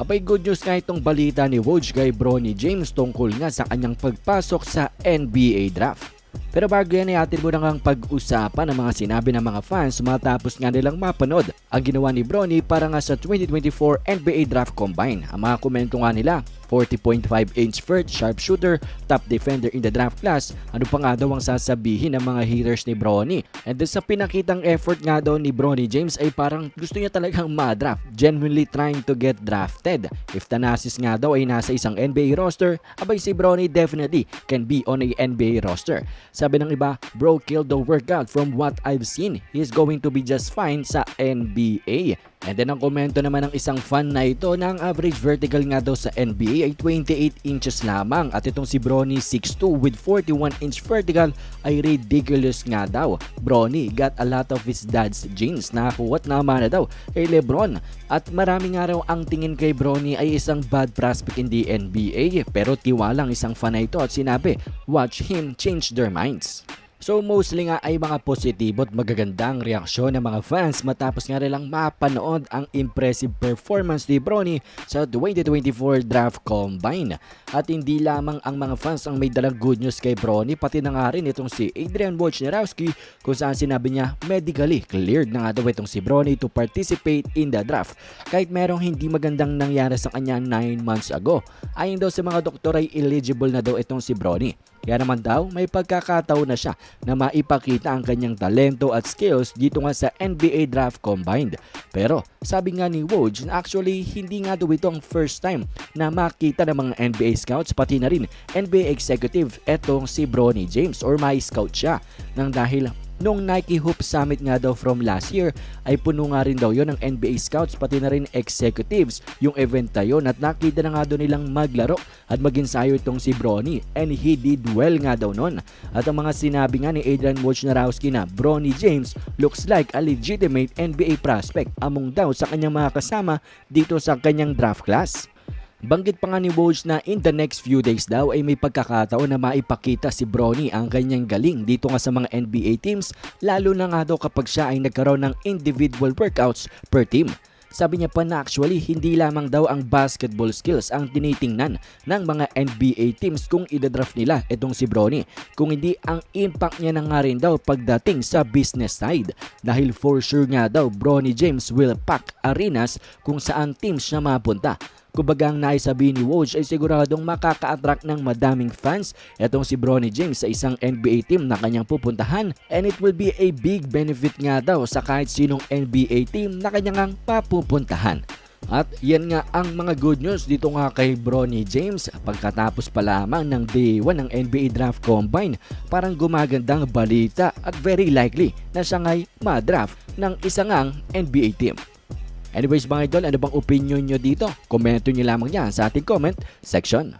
Abay good news nga itong balita ni Woj kay Bronny James tungkol nga sa kanyang pagpasok sa NBA draft. Pero bago yan ay atin mo nang pag-usapan ng mga sinabi ng mga fans matapos nga nilang mapanood ang ginawa ni Bronny para nga sa 2024 NBA Draft Combine. Ang mga komento nga nila, 40.5 inch vert, sharpshooter, top defender in the draft class. Ano pa nga daw ang sasabihin ng mga haters ni Bronny? And then sa pinakitang effort nga daw ni Bronny James ay parang gusto niya talagang ma-draft. Genuinely trying to get drafted. If Thanasis nga daw ay nasa isang NBA roster, abay si Bronny definitely can be on a NBA roster. Sabi ng iba, bro killed the workout from what I've seen. He's going to be just fine sa NBA. And then ang komento naman ng isang fan na ito na ang average vertical nga daw sa NBA ay 28 inches lamang at itong si Bronny 6'2 with 41 inch vertical ay ridiculous nga daw. Bronny got a lot of his dad's genes na kuwat naman na daw kay Lebron at marami nga raw ang tingin kay Bronny ay isang bad prospect in the NBA pero tiwalang isang fan na ito at sinabi watch him change their minds. So mostly nga ay mga positibo at magagandang reaksyon ng mga fans matapos nga nilang mapanood ang impressive performance ni Bronny sa 2024 Draft Combine. At hindi lamang ang mga fans ang may dalang good news kay Bronny pati na nga rin itong si Adrian Wojnarowski kung saan sinabi niya medically cleared na nga daw itong si Bronny to participate in the draft kahit merong hindi magandang nangyari sa kanya 9 months ago. Ayon daw sa mga doktor ay eligible na daw itong si Bronny. Kaya naman daw may pagkakataon na siya na maipakita ang kanyang talento at skills dito nga sa NBA Draft Combined. Pero sabi nga ni Woj na actually hindi nga daw ito ang first time na makita ng mga NBA scouts pati na rin NBA executive etong si Bronny James or may scout siya nang dahil Nung Nike Hoop Summit nga daw from last year ay puno nga rin daw yon ng NBA scouts pati na rin executives yung event na yun at nakita na nga daw nilang maglaro at mag-ensayo itong si Bronny and he did well nga daw nun. At ang mga sinabi nga ni Adrian Wojnarowski na Bronny James looks like a legitimate NBA prospect among daw sa kanyang mga kasama dito sa kanyang draft class. Banggit pa nga ni Woj na in the next few days daw ay may pagkakataon na maipakita si Bronny ang kanyang galing dito nga sa mga NBA teams lalo na nga daw kapag siya ay nagkaroon ng individual workouts per team. Sabi niya pa na actually hindi lamang daw ang basketball skills ang tinitingnan ng mga NBA teams kung idadraft nila itong si Bronny. Kung hindi ang impact niya na nga rin daw pagdating sa business side. Dahil for sure nga daw Bronny James will pack arenas kung saan teams siya mapunta. Kumbaga ang naisabi ni Woj ay siguradong makaka-attract ng madaming fans itong si Bronny James sa isang NBA team na kanyang pupuntahan and it will be a big benefit nga daw sa kahit sinong NBA team na kanyang papupuntahan. At yan nga ang mga good news dito nga kay Bronny James pagkatapos pa lamang ng day 1 ng NBA Draft Combine parang gumagandang balita at very likely na siya nga'y ma-draft ng isang ang NBA team. Anyways mga idol, ano bang opinion nyo dito? Komento nyo lamang yan sa ating comment section.